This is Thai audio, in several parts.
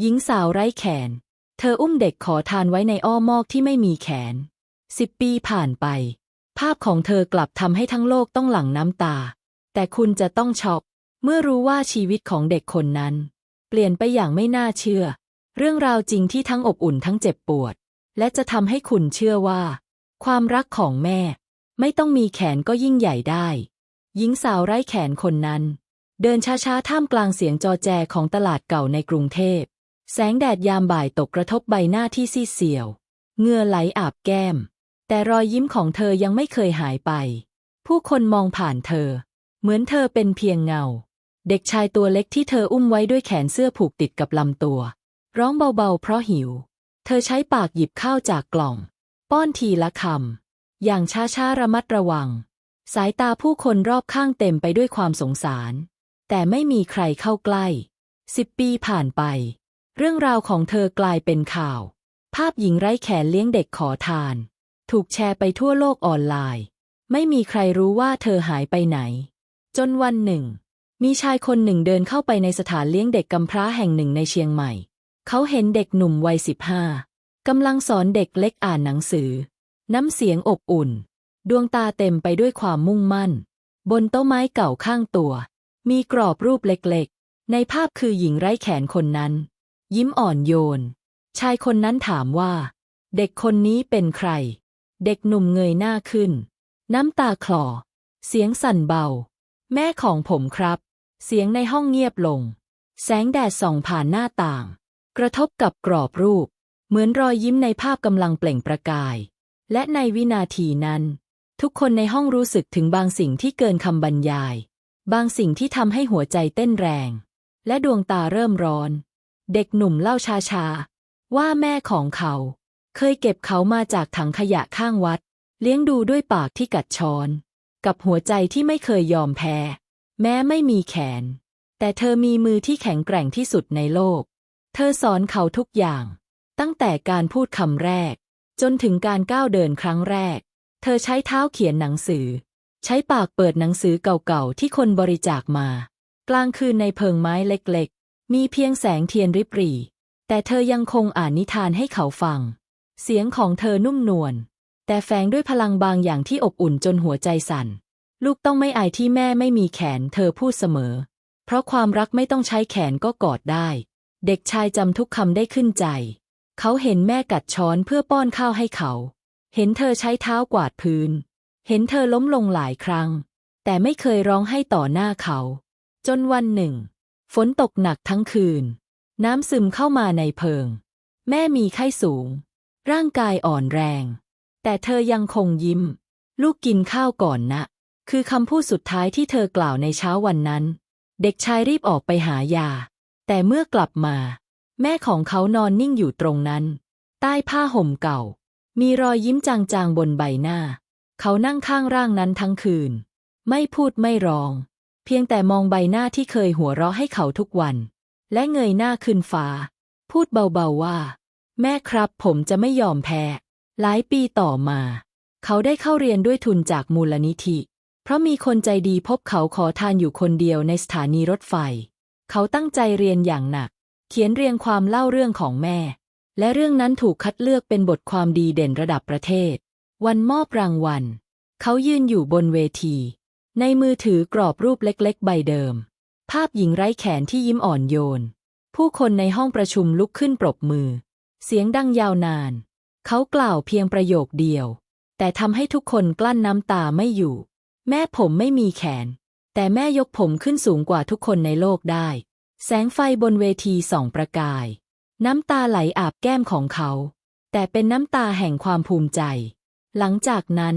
หญิงสาวไร้แขน เธออุ้มเด็กขอทานไว้ในอ้อมอกที่ไม่มีแขน สิบปีผ่านไป ภาพของเธอกลับทำให้ทั้งโลกต้องหลั่งน้ำตา แต่คุณจะต้องช็อกเมื่อรู้ว่าชีวิตของเด็กคนนั้น เปลี่ยนไปอย่างไม่น่าเชื่อ เรื่องราวจริงที่ทั้งอบอุ่นทั้งเจ็บปวด และจะทำให้คุณเชื่อว่า ความรักของแม่ ไม่ต้องมีแขนก็ยิ่งใหญ่ได้ หญิงสาวไร้แขนคนนั้น เดินช้าๆท่ามกลางเสียงจอแจของตลาดเก่าในกรุงเทพ แสงแดดยามบ่ายตกกระทบใบหน้าที่ซีดเสียวเงื่อไหลอาบแก้ม แต่รอยยิ้มของเธอยังไม่เคยหายไป ผู้คนมองผ่านเธอ เหมือนเธอเป็นเพียงเงา เด็กชายตัวเล็กที่เธออุ้มไว้ด้วยแขนเสื้อผูกติดกับลำตัว ร้องเบาๆ เพราะหิว เธอใช้ปากหยิบข้าวจากกล่อง ป้อนทีละคำ อย่างช้าๆระมัดระวัง สายตาผู้คนรอบข้างเต็มไปด้วยความสงสาร แต่ไม่มีใครเข้าใกล้สิบปีผ่านไป เรื่องราวของเธอกลายเป็นข่าว ภาพหญิงไร้แขนเลี้ยงเด็กขอทาน ถูกแชร์ไปทั่วโลกออนไลน์ ไม่มีใครรู้ว่าเธอหายไปไหน จนวันหนึ่ง มีชายคนหนึ่งเดินเข้าไปในสถานเลี้ยงเด็กกำพร้าแห่งหนึ่งในเชียงใหม่ เขาเห็นเด็กหนุ่มวัยสิบห้ากำลังสอนเด็กเล็กอ่านหนังสือ น้ำเสียงอบอุ่น ดวงตาเต็มไปด้วยความมุ่งมั่น บนโต๊ะไม้เก่าข้างตัว มีกรอบรูปเล็กๆ ในภาพคือหญิงไร้แขนคนนั้น ยิ้มอ่อนโยน ชายคนนั้นถามว่า เด็กคนนี้เป็นใคร เด็กหนุ่มเงยหน้าขึ้น น้ำตาคลอ เสียงสั่นเบา แม่ของผมครับ เสียงในห้องเงียบลง แสงแดดส่องผ่านหน้าต่าง กระทบกับกรอบรูป เหมือนรอยยิ้มในภาพกำลังเปล่งประกาย และในวินาทีนั้น ทุกคนในห้องรู้สึกถึงบางสิ่งที่เกินคำบรรยาย บางสิ่งที่ทำให้หัวใจเต้นแรง และดวงตาเริ่มร้อน เด็กหนุ่มเล่าชาๆ ว่าแม่ของเขา เคยเก็บเขามาจากถังขยะข้างวัด เลี้ยงดูด้วยปากที่กัดช้อน กับหัวใจที่ไม่เคยยอมแพ้ แม้ไม่มีแขน แต่เธอมีมือที่แข็งแกร่งที่สุดในโลก เธอสอนเขาทุกอย่าง ตั้งแต่การพูดคำแรก จนถึงการก้าวเดินครั้งแรก เธอใช้เท้าเขียนหนังสือ ใช้ปากเปิดหนังสือเก่าๆที่คนบริจาคมา กลางคืนในเพิงไม้เล็ก มีเพียงแสงเทียนริบหรี่ แต่เธอยังคงอ่านนิทานให้เขาฟัง เสียงของเธอนุ่มนวล แต่แฝงด้วยพลังบางอย่างที่อบอุ่นจนหัวใจสั่น ลูกต้องไม่อายที่แม่ไม่มีแขน เธอพูดเสมอ เพราะความรักไม่ต้องใช้แขนก็กอดได้ เด็กชายจำทุกคำได้ขึ้นใจ เขาเห็นแม่กัดช้อนเพื่อป้อนข้าวให้เขา เห็นเธอใช้เท้ากวาดพื้น เห็นเธอล้มลงหลายครั้ง แต่ไม่เคยร้องให้ต่อหน้าเขา จนวันหนึ่ง ฝนตกหนักทั้งคืน น้ำซึมเข้ามาในเพิง แม่มีไข้สูง ร่างกายอ่อนแรง แต่เธอยังคงยิ้ม ลูกกินข้าวก่อนนะ คือคำพูดสุดท้ายที่เธอกล่าวในเช้าวันนั้น เด็กชายรีบออกไปหายา แต่เมื่อกลับมา แม่ของเขานอนนิ่งอยู่ตรงนั้น ใต้ผ้าห่มเก่า มีรอยยิ้มจางๆบนใบหน้า เขานั่งข้างร่างนั้นทั้งคืน ไม่พูดไม่ร้อง เพียงแต่มองใบหน้าที่เคยหัวเราะให้เขาทุกวัน และเงยหน้าขึ้นฟ้า พูดเบาๆว่า แม่ครับผมจะไม่ยอมแพ้ หลายปีต่อมา เขาได้เข้าเรียนด้วยทุนจากมูลนิธิ เพราะมีคนใจดีพบเขาขอทานอยู่คนเดียวในสถานีรถไฟ เขาตั้งใจเรียนอย่างหนัก เขียนเรียงความเล่าเรื่องของแม่ และเรื่องนั้นถูกคัดเลือกเป็นบทความดีเด่นระดับประเทศ วันมอบรางวัล เขายืนอยู่บนเวที ในมือถือกรอบรูปเล็กๆ ใบเดิม ภาพหญิงไร้แขนที่ยิ้มอ่อนโยน ผู้คนในห้องประชุมลุกขึ้นปรบมือ เสียงดังยาวนาน เขากล่าวเพียงประโยคเดียว แต่ทำให้ทุกคนกลั้นน้ำตาไม่อยู่ แม่ผมไม่มีแขน แต่แม่ยกผมขึ้นสูงกว่าทุกคนในโลกได้ แสงไฟบนเวทีส่องประกาย น้ำตาไหลอาบแก้มของเขา แต่เป็นน้ำตาแห่งความภูมิใจ หลังจากนั้น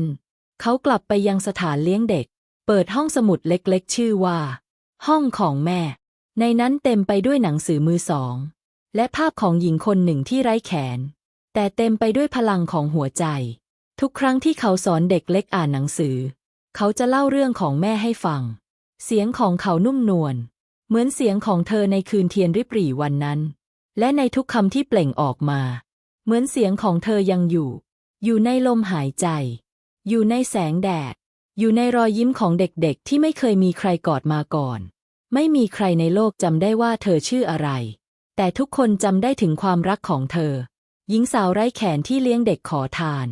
เขากลับไปยังสถานเลี้ยงเด็ก เปิดห้องสมุดเล็กๆ ชื่อว่า ห้องของแม่ ในนั้นเต็มไปด้วยหนังสือมือสอง และภาพของหญิงคนหนึ่งที่ไร้แขน แต่เต็มไปด้วยพลังของหัวใจ ทุกครั้งที่เขาสอนเด็กเล็กอ่านหนังสือ เขาจะเล่าเรื่องของแม่ให้ฟัง เสียงของเขานุ่มนวลเหมือนเสียงของเธอในคืนเทียนริบหรี่วันนั้น และในทุกคำที่เปล่งออกมา เหมือนเสียงของเธอยังอยู่ อยู่ในลมหายใจ อยู่ในแสงแดด อยู่ในรอยยิ้มของเด็กๆ ที่ไม่เคยมีใครกอดมาก่อน ไม่มีใครในโลกจำได้ว่าเธอชื่ออะไร แต่ทุกคนจำได้ถึงความรักของเธอ หญิงสาวไร้แขนที่เลี้ยงเด็กขอทาน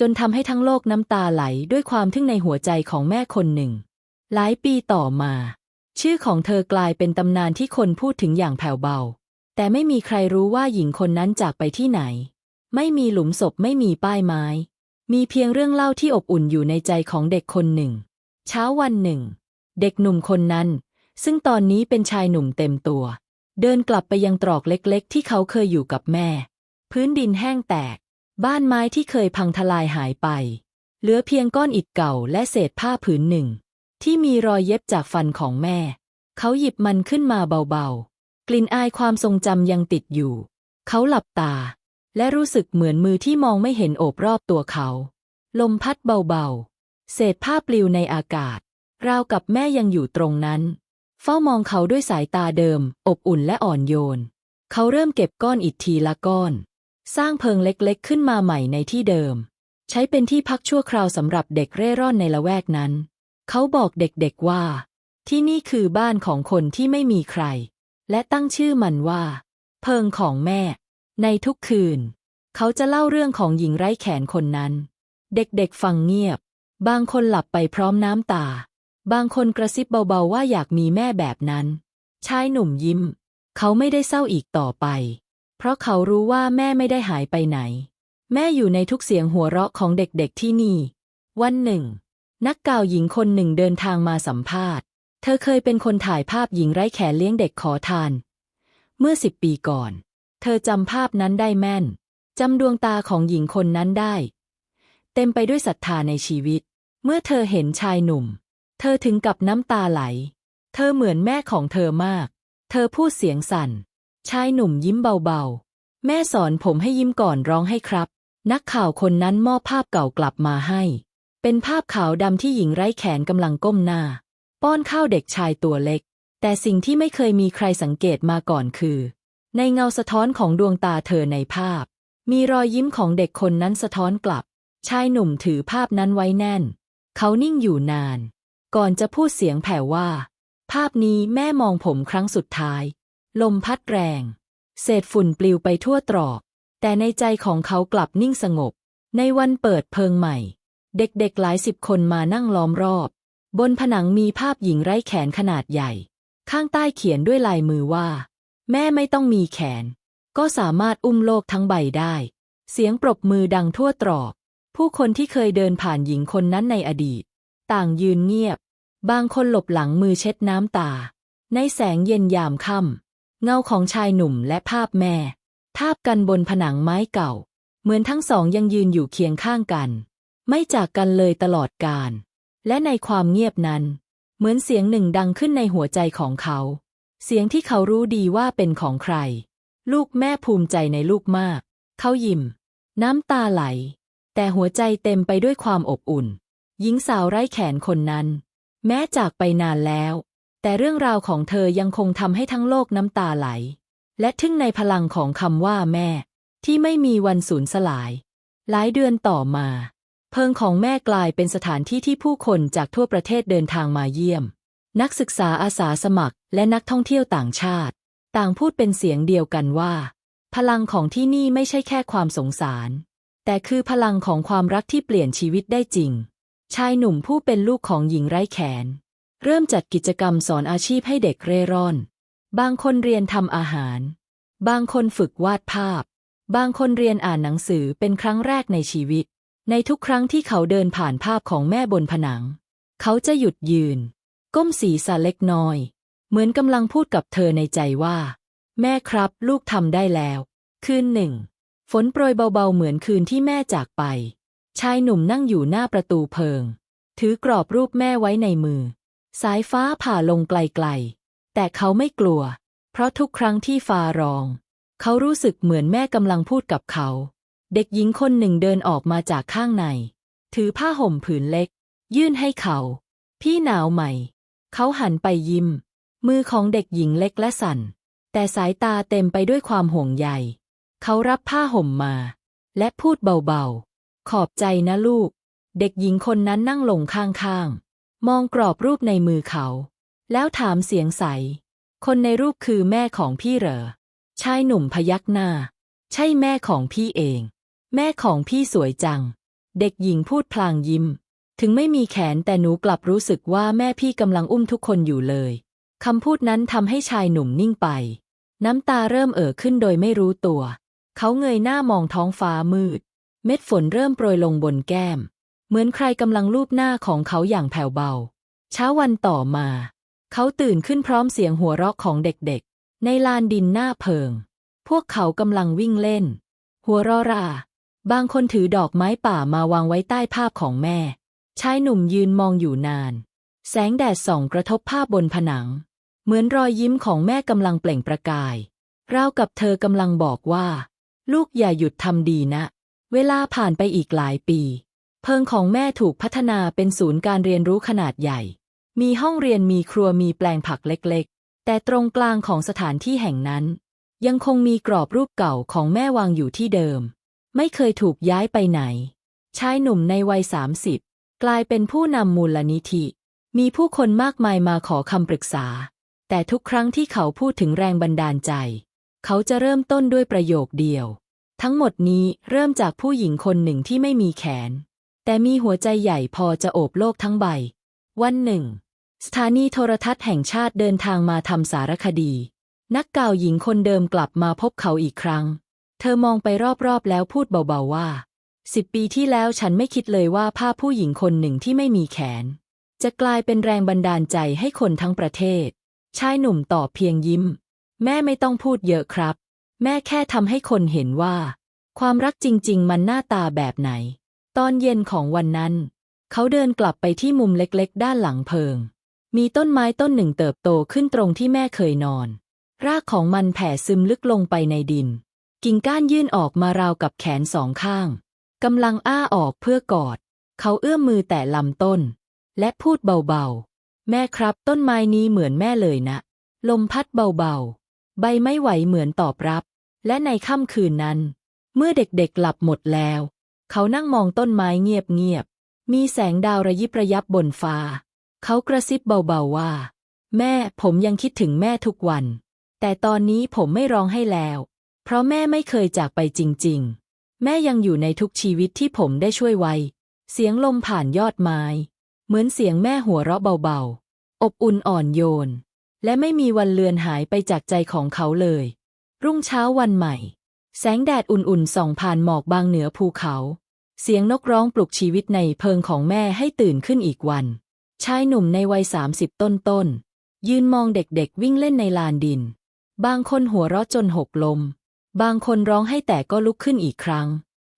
จนทำให้ทั้งโลกน้ำตาไหลด้วยความทึ่งในหัวใจของแม่คนหนึ่ง หลายปีต่อมา ชื่อของเธอกลายเป็นตำนานที่คนพูดถึงอย่างแผ่วเบา แต่ไม่มีใครรู้ว่าหญิงคนนั้นจากไปที่ไหน ไม่มีหลุมศพไม่มีป้ายไม้ มีเพียงเรื่องเล่าที่อบอุ่นอยู่ในใจของเด็กคนหนึ่ง เช้าวันหนึ่ง เด็กหนุ่มคนนั้น ซึ่งตอนนี้เป็นชายหนุ่มเต็มตัว เดินกลับไปยังตรอกเล็กๆ ที่เขาเคยอยู่กับแม่ พื้นดินแห้งแตก บ้านไม้ที่เคยพังทลายหายไป เหลือเพียงก้อนอิฐเก่าและเศษผ้าผืนหนึ่ง ที่มีรอยเย็บจากฟันของแม่ เขาหยิบมันขึ้นมาเบาๆ กลิ่นอายความทรงจำยังติดอยู่ เขาหลับตา และรู้สึกเหมือนมือที่มองไม่เห็นโอบรอบตัวเขา ลมพัดเบาๆ เศษผ้าปลิวในอากาศ ราวกับแม่ยังอยู่ตรงนั้น เฝ้ามองเขาด้วยสายตาเดิม อบอุ่นและอ่อนโยน เขาเริ่มเก็บก้อนอิฐทีละก้อน สร้างเพิงเล็กๆ ขึ้นมาใหม่ในที่เดิม ใช้เป็นที่พักชั่วคราวสำหรับเด็กเร่ร่อนในละแวกนั้น เขาบอกเด็กๆว่า ที่นี่คือบ้านของคนที่ไม่มีใคร และตั้งชื่อมันว่า เพิงของแม่ ในทุกคืน เขาจะเล่าเรื่องของหญิงไร้แขนคนนั้น เด็กๆฟังเงียบ บางคนหลับไปพร้อมน้ำตา บางคนกระซิบเบาๆว่าอยากมีแม่แบบนั้น ชายหนุ่มยิ้ม เขาไม่ได้เศร้าอีกต่อไป เพราะเขารู้ว่าแม่ไม่ได้หายไปไหน แม่อยู่ในทุกเสียงหัวเราะของเด็กๆที่นี่ วันหนึ่ง นักก่าวหญิงคนหนึ่งเดินทางมาสัมภาษณ์ เธอเคยเป็นคนถ่ายภาพหญิงไร้แขนเลี้ยงเด็กขอทาน เมื่อสิบปีก่อน ธอจำภาพนั้นได้แม่น จำดวงตาของหญิงคนนั้นได้ เต็มไปด้วยศรัทธาในชีวิต เมื่อเธอเห็นชายหนุ่ม เธอถึงกับน้ำตาไหล เธอเหมือนแม่ของเธอมาก เธอพูดเสียงสั่น ชายหนุ่มยิ้มเบาๆ แม่สอนผมให้ยิ้มก่อนร้องให้ครับ นักข่าวคนนั้นมอบภาพเก่ากลับมาให้ เป็นภาพขาวดำที่หญิงไร้แขนกำลังก้มหน้า ป้อนข้าวเด็กชายตัวเล็ก แต่สิ่งที่ไม่เคยมีใครสังเกตมาก่อนคือ ในเงาสะท้อนของดวงตาเธอในภาพ มีรอยยิ้มของเด็กคนนั้นสะท้อนกลับ ชายหนุ่มถือภาพนั้นไว้แน่น เขานิ่งอยู่นาน ก่อนจะพูดเสียงแผ่วว่า ภาพนี้แม่มองผมครั้งสุดท้าย ลมพัดแรง เศษฝุ่นปลิวไปทั่วตรอก แต่ในใจของเขากลับนิ่งสงบ ในวันเปิดเพิงใหม่ เด็กๆหลายสิบคนมานั่งล้อมรอบ บนผนังมีภาพหญิงไร้แขนขนาดใหญ่ ข้างใต้เขียนด้วยลายมือว่า แม่ไม่ต้องมีแขน ก็สามารถอุ้มโลกทั้งใบได้ เสียงปรบมือดังทั่วตรอก ผู้คนที่เคยเดินผ่านหญิงคนนั้นในอดีต ต่างยืนเงียบ บางคนหลบหลังมือเช็ดน้ำตา ในแสงเย็นยามค่ำเงาของชายหนุ่มและภาพแม่ ทาบกันบนผนังไม้เก่า เหมือนทั้งสองยังยืนอยู่เคียงข้างกัน ไม่จากกันเลยตลอดกาลและในความเงียบนั้น เหมือนเสียงหนึ่งดังขึ้นในหัวใจของเขา เสียงที่เขารู้ดีว่าเป็นของใคร ลูกแม่ภูมิใจในลูกมาก เขายิ้ม น้ำตาไหล แต่หัวใจเต็มไปด้วยความอบอุ่น หญิงสาวไร้แขนคนนั้น แม้จากไปนานแล้ว แต่เรื่องราวของเธอยังคงทำให้ทั้งโลกน้ำตาไหล และทึ่งในพลังของคำว่าแม่ ที่ไม่มีวันสูญสลาย หลายเดือนต่อมา เพิงของแม่กลายเป็นสถานที่ที่ผู้คนจากทั่วประเทศเดินทางมาเยี่ยม นักศึกษาอาสาสมัครและนักท่องเที่ยวต่างชาติ ต่างพูดเป็นเสียงเดียวกันว่า พลังของที่นี่ไม่ใช่แค่ความสงสาร แต่คือพลังของความรักที่เปลี่ยนชีวิตได้จริง ชายหนุ่มผู้เป็นลูกของหญิงไร้แขน เริ่มจัดกิจกรรมสอนอาชีพให้เด็กเร่ร่อน บางคนเรียนทำอาหาร บางคนฝึกวาดภาพ บางคนเรียนอ่านหนังสือเป็นครั้งแรกในชีวิต ในทุกครั้งที่เขาเดินผ่านภาพของแม่บนผนัง เขาจะหยุดยืน ก้มศีรษะเล็กน้อย เหมือนกำลังพูดกับเธอในใจว่า แม่ครับลูกทำได้แล้ว คืนหนึ่ง ฝนโปรยเบาๆเหมือนคืนที่แม่จากไป ชายหนุ่มนั่งอยู่หน้าประตูเพิง ถือกรอบรูปแม่ไว้ในมือ สายฟ้าผ่าลงไกลๆ แต่เขาไม่กลัว เพราะทุกครั้งที่ฟ้าร้อง เขารู้สึกเหมือนแม่กำลังพูดกับเขา เด็กหญิงคนหนึ่งเดินออกมาจากข้างใน ถือผ้าห่มผืนเล็ก ยื่นให้เขา พี่หนาวไหม เขาหันไปยิ้ม มือของเด็กหญิงเล็กและสั่น แต่สายตาเต็มไปด้วยความห่วงใย เขารับผ้าห่มมา และพูดเบาๆ ขอบใจนะลูก เด็กหญิงคนนั้นนั่งลงข้างๆ มองกรอบรูปในมือเขา แล้วถามเสียงใส คนในรูปคือแม่ของพี่เหรอ ชายหนุ่มพยักหน้า ใช่แม่ของพี่เอง แม่ของพี่สวยจัง เด็กหญิงพูดพลางยิ้ม ถึงไม่มีแขนแต่หนูกลับรู้สึกว่าแม่พี่กำลังอุ้มทุกคนอยู่เลยคำพูดนั้นทำให้ชายหนุ่มนิ่งไป น้ำตาเริ่มเอ่อขึ้นโดยไม่รู้ตัว เขาเงยหน้ามองท้องฟ้ามืด เม็ดฝนเริ่มโปรยลงบนแก้ม เหมือนใครกำลังลูบหน้าของเขาอย่างแผ่วเบา เช้าวันต่อมา เขาตื่นขึ้นพร้อมเสียงหัวเราะของเด็กๆ ในลานดินหน้าเพิง พวกเขากำลังวิ่งเล่น หัวเราะรา บางคนถือดอกไม้ป่ามาวางไว้ใต้ภาพของแม่ ชายหนุ่มยืนมองอยู่นาน แสงแดดส่องกระทบภาพบนผนัง เหมือนรอยยิ้มของแม่กำลังเปล่งประกาย ราวกับเธอกำลังบอกว่า ลูกอย่าหยุดทำดีนะ เวลาผ่านไปอีกหลายปี เพิงของแม่ถูกพัฒนาเป็นศูนย์การเรียนรู้ขนาดใหญ่ มีห้องเรียนมีครัวมีแปลงผักเล็กๆ แต่ตรงกลางของสถานที่แห่งนั้น ยังคงมีกรอบรูปเก่าของแม่วางอยู่ที่เดิม ไม่เคยถูกย้ายไปไหน ชายหนุ่มในวัยสามสิบ กลายเป็นผู้นำมูลนิธิ มีผู้คนมากมายมาขอคำปรึกษา แต่ทุกครั้งที่เขาพูดถึงแรงบันดาลใจ เขาจะเริ่มต้นด้วยประโยคเดียว ทั้งหมดนี้เริ่มจากผู้หญิงคนหนึ่งที่ไม่มีแขน แต่มีหัวใจใหญ่พอจะโอบโลกทั้งใบ วันหนึ่ง สถานีโทรทัศน์แห่งชาติเดินทางมาทำสารคดี นักกล่าวหญิงคนเดิมกลับมาพบเขาอีกครั้ง เธอมองไปรอบๆแล้วพูดเบาๆว่า สิบปีที่แล้วฉันไม่คิดเลยว่าภาพผู้หญิงคนหนึ่งที่ไม่มีแขน จะกลายเป็นแรงบันดาลใจให้คนทั้งประเทศ ชายหนุ่มตอบเพียงยิ้ม แม่ไม่ต้องพูดเยอะครับ แม่แค่ทำให้คนเห็นว่า ความรักจริง ๆ มันหน้าตาแบบไหน ตอนเย็นของวันนั้น เขาเดินกลับไปที่มุมเล็กๆ ด้านหลังเพิง มีต้นไม้ต้นหนึ่งเติบโตขึ้นตรงที่แม่เคยนอน รากของมันแผ่ซึมลึกลงไปในดิน กิ่งก้านยื่นออกมาราวกับแขนสองข้าง กำลังอ้าออกเพื่อกอด เขาเอื้อมมือแต่ลำต้น และพูดเบาๆ แม่ครับต้นไม้นี้เหมือนแม่เลยนะ ลมพัดเบาๆ ใบไม่ไหวเหมือนตอบรับ และในค่ำคืนนั้น เมื่อเด็กๆหลับหมดแล้ว เขานั่งมองต้นไม้เงียบๆ มีแสงดาวระยิบระยับบนฟ้า เขากระซิบเบาๆว่า แม่ผมยังคิดถึงแม่ทุกวัน แต่ตอนนี้ผมไม่ร้องให้แล้ว เพราะแม่ไม่เคยจากไปจริง ๆ แม่ยังอยู่ในทุกชีวิตที่ผมได้ช่วยไว้ เสียงลมผ่านยอดไม้ เหมือนเสียงแม่หัวเราะเบาๆ อบอุ่นอ่อนโยน และไม่มีวันเลือนหายไปจากใจของเขาเลย รุ่งเช้าวันใหม่ แสงแดดอุ่นๆส่องผ่านหมอกบางเหนือภูเขา เสียงนกร้องปลุกชีวิตในเพิงของแม่ให้ตื่นขึ้นอีกวัน ชายหนุ่มในวัยสามสิบต้นๆยืนมองเด็กๆวิ่งเล่นในลานดิน บางคนหัวเราะจนหกลม บางคนร้องให้แต่ก็ลุกขึ้นอีกครั้ง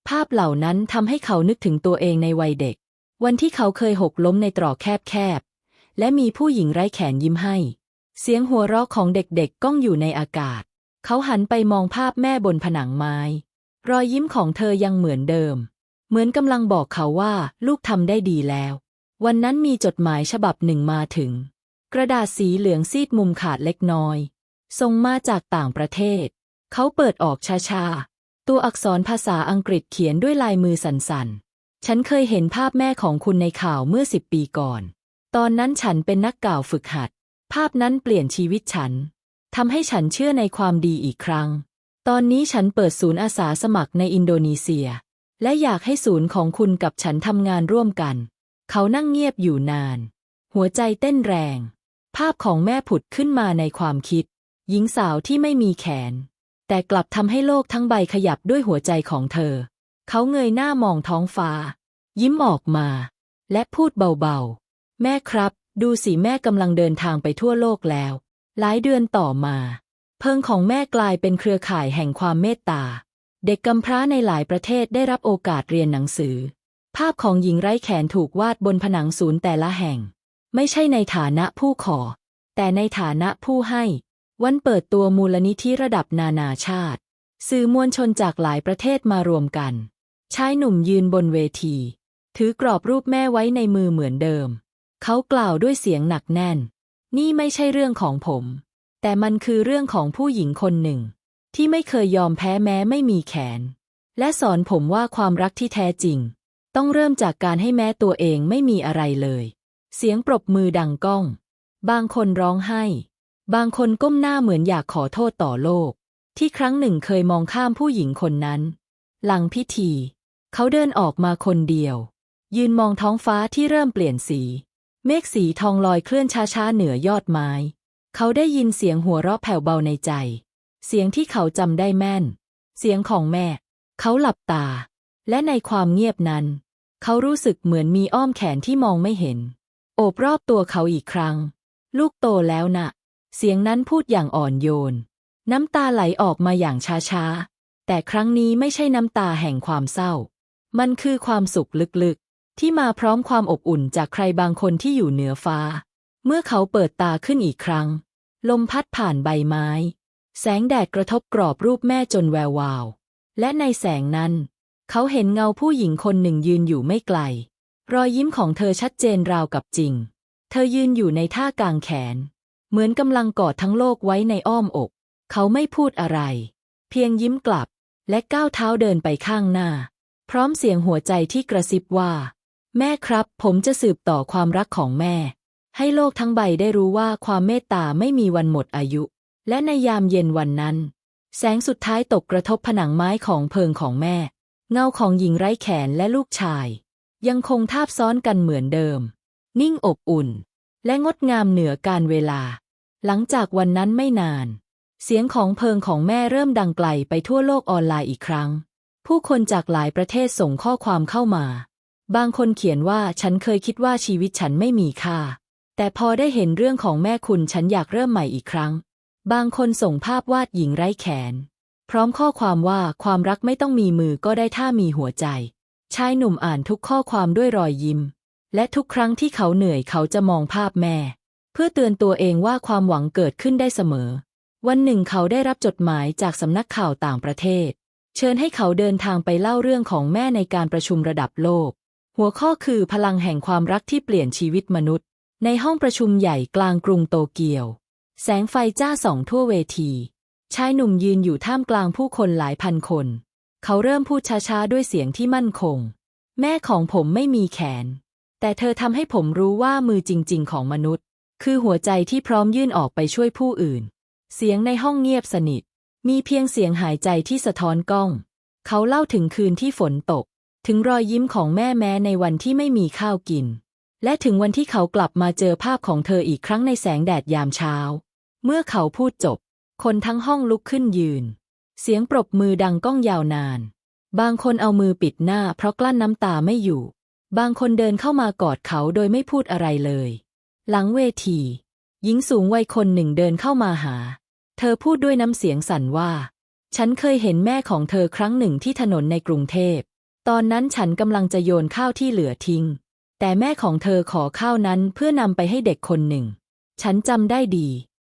ภาพเหล่านั้นทำให้เขานึกถึงตัวเองในวัยเด็ก วันที่เขาเคยหกล้มในตรอกแคบๆ และมีผู้หญิงไร้แขนยิ้มให้ เสียงหัวเราะของเด็กๆก้องอยู่ในอากาศ เขาหันไปมองภาพแม่บนผนังไม้ รอยยิ้มของเธอยังเหมือนเดิม เหมือนกำลังบอกเขาว่าลูกทำได้ดีแล้ว วันนั้นมีจดหมายฉบับหนึ่งมาถึง กระดาษสีเหลืองซีดมุมขาดเล็กน้อย ส่งมาจากต่างประเทศ เขาเปิดออกช้าๆ ตัวอักษรภาษาอังกฤษเขียนด้วยลายมือสั่นๆ ฉันเคยเห็นภาพแม่ของคุณในข่าวเมื่อสิบปีก่อน ตอนนั้นฉันเป็นนักก่าวฝึกหัด ภาพนั้นเปลี่ยนชีวิตฉัน ทำให้ฉันเชื่อในความดีอีกครั้ง ตอนนี้ฉันเปิดศูนย์อาสาสมัครในอินโดนีเซีย และอยากให้ศูนย์ของคุณกับฉันทำงานร่วมกัน เขานั่งเงียบอยู่นาน หัวใจเต้นแรง ภาพของแม่ผุดขึ้นมาในความคิด หญิงสาวที่ไม่มีแขน แต่กลับทำให้โลกทั้งใบขยับด้วยหัวใจของเธอ เขาเงยหน้ามองท้องฟ้า ยิ้มออกมา และพูดเบาๆ แม่ครับ ดูสิแม่กำลังเดินทางไปทั่วโลกแล้ว หลายเดือนต่อมา เพิงของแม่กลายเป็นเครือข่ายแห่งความเมตตา เด็กกำพร้าในหลายประเทศได้รับโอกาสเรียนหนังสือ ภาพของหญิงไร้แขนถูกวาดบนผนังศูนย์แต่ละแห่ง ไม่ใช่ในฐานะผู้ขอ แต่ในฐานะผู้ให้ วันเปิดตัวมูลนิธิระดับนานาชาติ สื่อมวลชนจากหลายประเทศมารวมกันชายหนุ่มยืนบนเวที ถือกรอบรูปแม่ไว้ในมือเหมือนเดิม เขากล่าวด้วยเสียงหนักแน่น นี่ไม่ใช่เรื่องของผม แต่มันคือเรื่องของผู้หญิงคนหนึ่ง ที่ไม่เคยยอมแพ้แม้ไม่มีแขน และสอนผมว่าความรักที่แท้จริง ต้องเริ่มจากการให้แม้ตัวเองไม่มีอะไรเลย เสียงปรบมือดังก้อง บางคนร้องไห้ บางคนก้มหน้าเหมือนอยากขอโทษต่อโลก ที่ครั้งหนึ่งเคยมองข้ามผู้หญิงคนนั้น หลังพิธี เขาเดินออกมาคนเดียว ยืนมองท้องฟ้าที่เริ่มเปลี่ยนสี เมฆสีทองลอยเคลื่อนช้าๆเหนือยอดไม้ เขาได้ยินเสียงหัวเราะแผ่วเบาในใจ เสียงที่เขาจำได้แม่น เสียงของแม่ เขาหลับตา และในความเงียบนั้น เขารู้สึกเหมือนมีอ้อมแขนที่มองไม่เห็น โอบรอบตัวเขาอีกครั้ง ลูกโตแล้วนะ เสียงนั้นพูดอย่างอ่อนโยน น้ำตาไหลออกมาอย่างช้าๆ แต่ครั้งนี้ไม่ใช่น้ำตาแห่งความเศร้า มันคือความสุขลึกๆ ที่มาพร้อมความอบอุ่นจากใครบางคนที่อยู่เหนือฟ้า เมื่อเขาเปิดตาขึ้นอีกครั้ง ลมพัดผ่านใบไม้ แสงแดดกระทบกรอบรูปแม่จนแวววาว และในแสงนั้น เขาเห็นเงาผู้หญิงคนหนึ่งยืนอยู่ไม่ไกล รอยยิ้มของเธอชัดเจนราวกับจริง เธอยืนอยู่ในท่ากางแขน เหมือนกำลังกอดทั้งโลกไว้ในอ้อมอก เขาไม่พูดอะไร เพียงยิ้มกลับ และก้าวเท้าเดินไปข้างหน้า พร้อมเสียงหัวใจที่กระซิบว่า แม่ครับ ผมจะสืบต่อความรักของแม่ ให้โลกทั้งใบได้รู้ว่าความเมตตาไม่มีวันหมดอายุ และในยามเย็นวันนั้น แสงสุดท้ายตกกระทบผนังไม้ของเพิงของแม่ เงาของหญิงไร้แขนและลูกชาย ยังคงทาบซ้อนกันเหมือนเดิม นิ่งอบอุ่น และงดงามเหนือการเวลา หลังจากวันนั้นไม่นาน เสียงของเพิงของแม่เริ่มดังไกลไปทั่วโลกออนไลน์อีกครั้ง ผู้คนจากหลายประเทศส่งข้อความเข้ามา บางคนเขียนว่าฉันเคยคิดว่าชีวิตฉันไม่มีค่า แต่พอได้เห็นเรื่องของแม่คุณฉันอยากเริ่มใหม่อีกครั้ง บางคนส่งภาพวาดหญิงไร้แขน พร้อมข้อความว่าความรักไม่ต้องมีมือก็ได้ถ้ามีหัวใจชายหนุ่มอ่านทุกข้อความด้วยรอยยิ้ม และทุกครั้งที่เขาเหนื่อยเขาจะมองภาพแม่ เพื่อเตือนตัวเองว่าความหวังเกิดขึ้นได้เสมอ วันหนึ่งเขาได้รับจดหมายจากสำนักข่าวต่างประเทศ เชิญให้เขาเดินทางไปเล่าเรื่องของแม่ในการประชุมระดับโลก หัวข้อคือพลังแห่งความรักที่เปลี่ยนชีวิตมนุษย์ ในห้องประชุมใหญ่กลางกรุงโตเกียว แสงไฟจ้าส่องทั่วเวทีชายหนุ่มยืนอยู่ท่ามกลางผู้คนหลายพันคน เขาเริ่มพูดช้าๆ ด้วยเสียงที่มั่นคง แม่ของผมไม่มีแขน แต่เธอทำให้ผมรู้ว่ามือจริง ๆ ของมนุษย์ คือหัวใจที่พร้อมยื่นออกไปช่วยผู้อื่น เสียงในห้องเงียบสนิท มีเพียงเสียงหายใจที่สะท้อนกล้อง เขาเล่าถึงคืนที่ฝนตก ถึงรอยยิ้มของแม่แม้ในวันที่ไม่มีข้าวกิน และถึงวันที่เขากลับมาเจอภาพของเธออีกครั้งในแสงแดดยามเช้า เมื่อเขาพูดจบ คนทั้งห้องลุกขึ้นยืน เสียงปรบมือดังก้องยาวนาน บางคนเอามือปิดหน้าเพราะกลั้นน้ำตาไม่อยู่ บางคนเดินเข้ามากอดเขาโดยไม่พูดอะไรเลย หลังเวที หญิงสูงวัยคนหนึ่งเดินเข้ามาหา เธอพูดด้วยน้ำเสียงสั่นว่า ฉันเคยเห็นแม่ของเธอครั้งหนึ่งที่ถนนในกรุงเทพ ตอนนั้นฉันกำลังจะโยนข้าวที่เหลือทิ้ง แต่แม่ของเธอขอข้าวนั้นเพื่อนำไปให้เด็กคนหนึ่ง ฉันจำได้ดี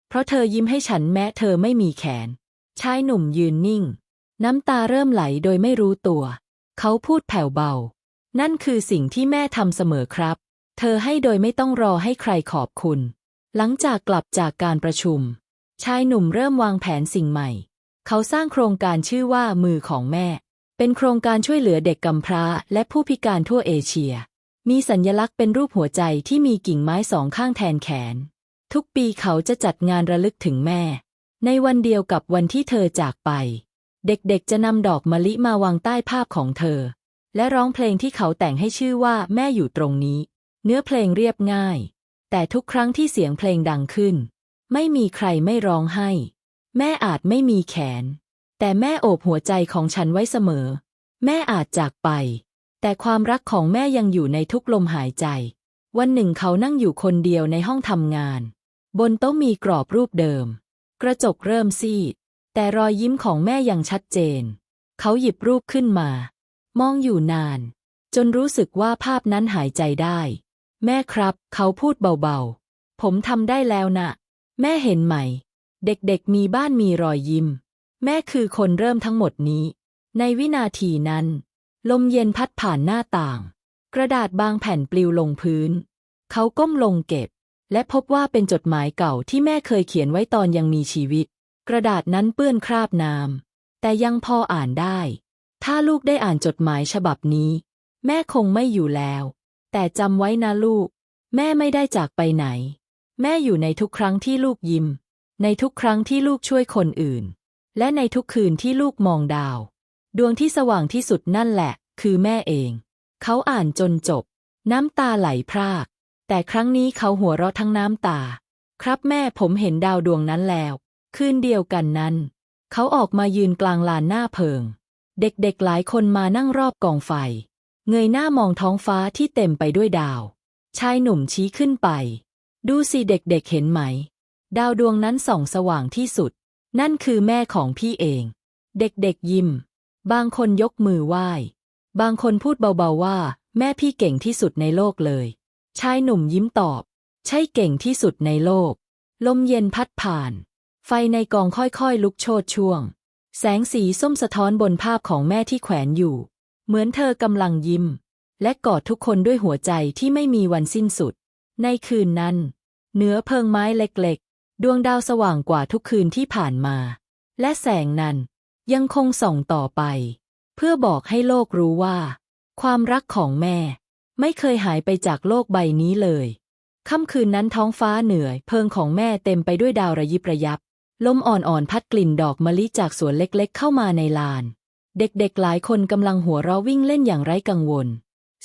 เพราะเธอยิ้มให้ฉันแม้เธอไม่มีแขน ชายหนุ่มยืนนิ่ง น้ำตาเริ่มไหลโดยไม่รู้ตัว เขาพูดแผ่วเบา นั่นคือสิ่งที่แม่ทำเสมอครับ เธอให้โดยไม่ต้องรอให้ใครขอบคุณ หลังจากกลับจากการประชุม ชายหนุ่มเริ่มวางแผนสิ่งใหม่ เขาสร้างโครงการชื่อว่ามือของแม่ เป็นโครงการช่วยเหลือเด็กกำพร้า และผู้พิการทั่วเอเชีย มีสัญลักษณ์เป็นรูปหัวใจที่มีกิ่งไม้สองข้างแทนแขน ทุกปีเขาจะจัดงานระลึกถึงแม่ ในวันเดียวกับวันที่เธอจากไป เด็กๆจะนำดอกมะลิมาวางใต้ภาพของเธอ และร้องเพลงที่เขาแต่งให้ชื่อว่าแม่อยู่ตรงนี้ เนื้อเพลงเรียบง่าย แต่ทุกครั้งที่เสียงเพลงดังขึ้น ไม่มีใครไม่ร้องไห้ แม่อาจไม่มีแขน แต่แม่โอบหัวใจของฉันไว้เสมอ แม่อาจจากไป แต่ความรักของแม่ยังอยู่ในทุกลมหายใจ วันหนึ่งเขานั่งอยู่คนเดียวในห้องทำงาน บนโต๊ะมีกรอบรูปเดิม กระจกเริ่มซีด แต่รอยยิ้มของแม่ยังชัดเจน เขาหยิบรูปขึ้นมา มองอยู่นาน จนรู้สึกว่าภาพนั้นหายใจได้ แม่ครับ เขาพูดเบาๆ ผมทำได้แล้วนะ แม่เห็นไหม เด็กๆมีบ้านมีรอยยิ้ม แม่คือคนเริ่มทั้งหมดนี้ ในวินาทีนั้น ลมเย็นพัดผ่านหน้าต่าง กระดาษบางแผ่นปลิวลงพื้น เขาก้มลงเก็บ และพบว่าเป็นจดหมายเก่าที่แม่เคยเขียนไว้ตอนยังมีชีวิต กระดาษนั้นเปื้อนคราบน้ำแต่ยังพออ่านได้ ถ้าลูกได้อ่านจดหมายฉบับนี้ แม่คงไม่อยู่แล้ว แต่จำไว้นะลูก แม่ไม่ได้จากไปไหน แม่อยู่ในทุกครั้งที่ลูกยิ้ม ในทุกครั้งที่ลูกช่วยคนอื่น และในทุกคืนที่ลูกมองดาว ดวงที่สว่างที่สุดนั่นแหละ คือแม่เอง เขาอ่านจนจบ น้ำตาไหลพราก แต่ครั้งนี้เขาหัวเราะทั้งน้ำตา ครับแม่ผมเห็นดาวดวงนั้นแล้ว คืนเดียวกันนั้น เขาออกมายืนกลางลานหน้าเพิง เด็กๆหลายคนมานั่งรอบกองไฟ เงยหน้ามองท้องฟ้าที่เต็มไปด้วยดาว ชายหนุ่มชี้ขึ้นไป ดูสิเด็กๆเห็นไหม ดาวดวงนั้นส่องสว่างที่สุด นั่นคือแม่ของพี่เอง เด็กๆยิ้ม บางคนยกมือไหว้ บางคนพูดเบาๆว่า แม่พี่เก่งที่สุดในโลกเลย ชายหนุ่มยิ้มตอบ ใช่เก่งที่สุดในโลก ลมเย็นพัดผ่าน ไฟในกองค่อยๆ ลุกโชดช่วง แสงสีส้มสะท้อนบนภาพของแม่ที่แขวนอยู่ เหมือนเธอกำลังยิ้ม และกอดทุกคนด้วยหัวใจที่ไม่มีวันสิ้นสุด ในคืนนั้นเหนือเพิงไม้เล็กๆ ดวงดาวสว่างกว่าทุกคืนที่ผ่านมา และแสงนั้นยังคงส่องต่อไป เพื่อบอกให้โลกรู้ว่า ความรักของแม่ ไม่เคยหายไปจากโลกใบนี้เลย ค่ำคืนนั้นท้องฟ้าเหนื่อย เพิงของแม่เต็มไปด้วยดาวระยิบระยับ ลมอ่อนๆพัดกลิ่นดอกมะลิจากสวนเล็กๆ เข้ามาในลาน เด็กๆหลายคนกำลังหัวเราะวิ่งเล่นอย่างไร้กังวล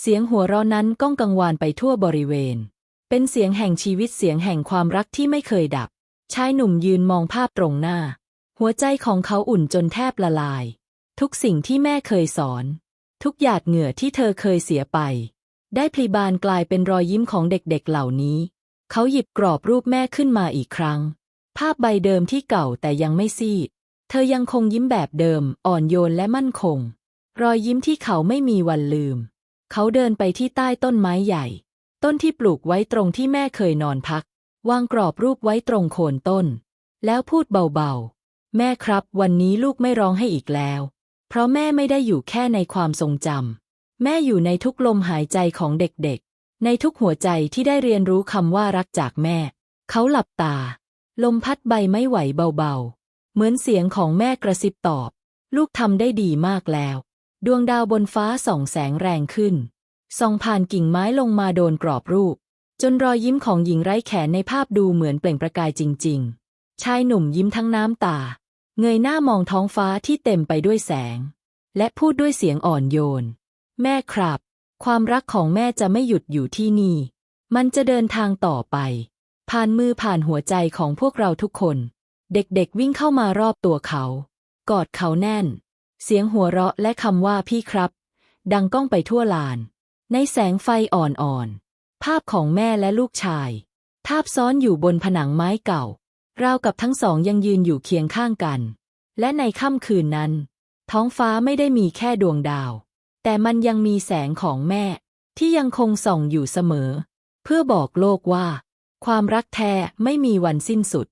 เสียงหัวเราะนั้นก้องกังวานไปทั่วบริเวณ เป็นเสียงแห่งชีวิตเสียงแห่งความรักที่ไม่เคยดับ ชายหนุ่มยืนมองภาพตรงหน้า หัวใจของเขาอุ่นจนแทบละลาย ทุกสิ่งที่แม่เคยสอน ทุกหยาดเหงื่อที่เธอเคยเสียไป ได้พลีบานกลายเป็นรอยยิ้มของเด็กๆเหล่านี้ เขาหยิบกรอบรูปแม่ขึ้นมาอีกครั้ง ภาพใบเดิมที่เก่าแต่ยังไม่ซีด เธอยังคงยิ้มแบบเดิม อ่อนโยนและมั่นคง รอยยิ้มที่เขาไม่มีวันลืม เขาเดินไปที่ใต้ต้นไม้ใหญ่ ต้นที่ปลูกไว้ตรงที่แม่เคยนอนพัก วางกรอบรูปไว้ตรงโคนต้น แล้วพูดเบาๆ แม่ครับ วันนี้ลูกไม่ร้องให้อีกแล้ว เพราะแม่ไม่ได้อยู่แค่ในความทรงจำแม่อยู่ในทุกลมหายใจของเด็กๆ ในทุกหัวใจที่ได้เรียนรู้คำว่ารักจากแม่ เขาหลับตา ลมพัดใบไม้ไหวเบาๆ เหมือนเสียงของแม่กระซิบตอบ ลูกทำได้ดีมากแล้ว ดวงดาวบนฟ้าส่องแสงแรงขึ้นส่องผ่านกิ่งไม้ลงมาโดนกรอบรูป จนรอยยิ้มของหญิงไร้แขนในภาพดูเหมือนเปล่งประกายจริง ๆ ชายหนุ่มยิ้มทั้งน้ำตา เงยหน้ามองท้องฟ้าที่เต็มไปด้วยแสง และพูดด้วยเสียงอ่อนโยน แม่ครับ ความรักของแม่จะไม่หยุดอยู่ที่นี่ มันจะเดินทางต่อไป ผ่านมือผ่านหัวใจของพวกเราทุกคน เด็กๆวิ่งเข้ามารอบตัวเขา กอดเขาแน่น เสียงหัวเราะและคำว่าพี่ครับ ดังก้องไปทั่วลาน ในแสงไฟอ่อนๆ ภาพของแม่และลูกชายทาบซ้อนอยู่บนผนังไม้เก่า ราวกับทั้งสองยังยืนอยู่เคียงข้างกัน และในค่ำคืนนั้น ท้องฟ้าไม่ได้มีแค่ดวงดาว แต่มันยังมีแสงของแม่ที่ยังคงส่องอยู่เสมอ เพื่อบอกโลกว่า ความรักแท้ไม่มีวันสิ้นสุด